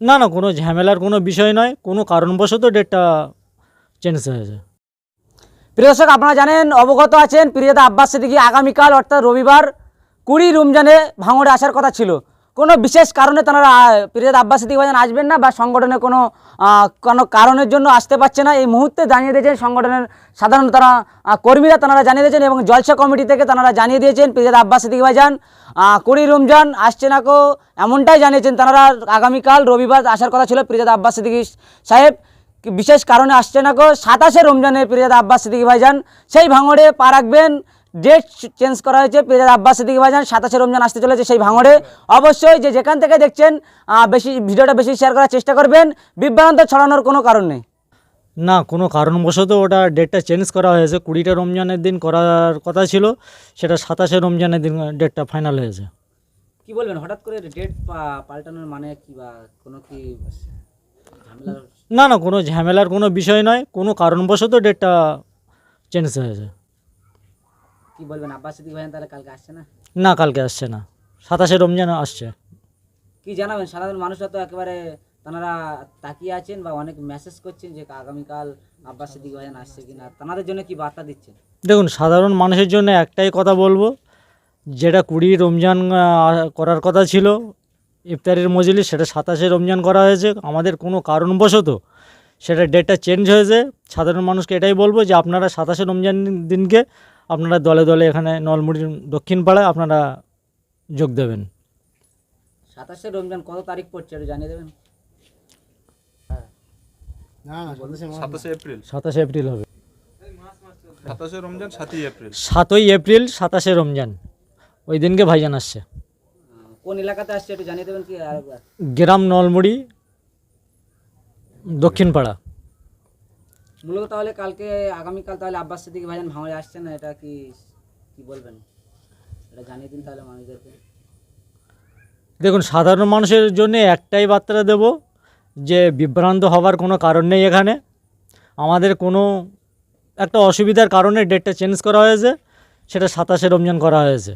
না না, কোনো ঝামেলার কোনো বিষয় নয়, কোনো কারণবশত ডেটটা চেঞ্জ হয়েছে। প্রিয় দর্শক, আপনারা জানেন, অবগত আছেন প্রিয়তা আব্বাস সিদ্দিকি আগামীকাল, অর্থাৎ রবিবার, কুড়ি রমজানে ভাঙড়ে আসার কথা ছিল। কোনো বিশেষ কারণে তারা প্রিয়তা আব্বাস সিদ্দিকি ভাইজান আসবেন না বা সংগঠনের কোনো কোনো কারণের জন্য আসতে পারছে না। এই মুহূর্তে জানিয়ে দিয়েছেন সংগঠনের সাধারণ তারা কর্মীরা তারা জানিয়ে দিয়েছেন এবং জলসা কমিটি থেকে তারা জানিয়ে দিয়েছেন প্রিয়তা আব্বাস সিদ্দিকি ভাইজান কুড়ি রমজান আসছে না কো? এমনটাই জানিয়েছেন তারা আগামীকাল রবিবার। আসার কথা ছিল প্রিয়তা আব্বাস সিদ্দিকি সাহেব। বিশেষ কারণে আসছে না গো সাতাশে রমজানের পিরিয়দ আব্বাস সিদ্দিকি ভাইজান সেই ভাঙড়ে পা রাখবেন। ডেট চেঞ্জ করা হয়েছে পিরিয়দ আব্বাস সিদ্দিকি ভাইজান সাতাশে রমজান আসতে চলেছে সেই ভাঙড়ে। অবশ্যই যে যেখান থেকে দেখছেন বেশি ভিডিওটা বেশি শেয়ার করার চেষ্টা করবেন। বিভ্রান্ত ছড়ানোর কোনো কারণ নেই। না কোনো কারণবশত ওটা ডেটটা চেঞ্জ করা হয়েছে। কুড়িটা রমজানের দিন করার কথা ছিল সেটা সাতাশে রমজানের দিন ডেটটা ফাইনাল হয়েছে। কি বলবেন? হঠাৎ করে ডেট পাল্টানোর মানে কি বা কোনো কি না না কোনো ঝামেলার কোনো বিষয় নয়। কোনো কারণবশত ডেটটা চেঞ্জ হয়েছে। কি বলবেন? আব্বাস সিদ্দিকি ভাইজান তাহলে কালকে আসছে না? না কালকে আসছে না। সাতাশে রমজান আসছে। কি জানাবেন? সাধারণ মানুষরা তো একেবারে তারা তাকিয়ে আছেন বা অনেক মেসেজ করছেন যে আগামীকাল আব্বাস সিদ্দিকি ভাইজান আসছে কিনা। তাদের জন্য কি বার্তা দিচ্ছেন? দেখুন সাধারণ মানুষের জন্য একটাই কথা বলব যেটা কুড়ি রমজান করার কথা ছিল ইফতারের মজলিস সেটা সাতাশে রমজান করা হয়েছে। আমাদের কোনো কারণবশত সেটা ডেটটা চেঞ্জ হয়েছে। সাধারণ মানুষকে এটাই বলব যে আপনারা সাতাশে রমজান দিনকে আপনারা দলে দলে এখানে নলমুড়ির দক্ষিণ পাড়ায় আপনারা যোগ দেবেন। সাতাশে রমজান কত তারিখ পড়ছে একটু জানিয়ে দেবেন? সাতাশে এপ্রিল। সাতাশে এপ্রিল হবে। সাতাশে রমজান সাতই এপ্রিল। সাতই এপ্রিল সাতাশে রমজান। ওই দিনকে ভাইজান আসছে। কোন এলাকাতে আসছে একটু জানিয়ে দেবেন কি আরেকবার গ্রাম নলমুড়ি দক্ষিণ পাড়া। মূলত তাহলে কালকে, আগামীকাল তাহলে আব্বাস সিদ্দিকি ভাইজান ভাঙড়ে আসছে না, এটা কি কি বলবেন? এটা জানিয়ে দিন তাহলে মানুষদেরকে। দেখুন, সাধারণ মানুষের জন্য একটাই বার্তা দেব, যে বিভ্রান্ত হওয়ার কোনো কারণ নেই এখানে। আমাদের কোনো একটা অসুবিধার কারণে ডেটটা চেঞ্জ করা হয়েছে, সেটা সাতাশে রমজান করা হয়েছে।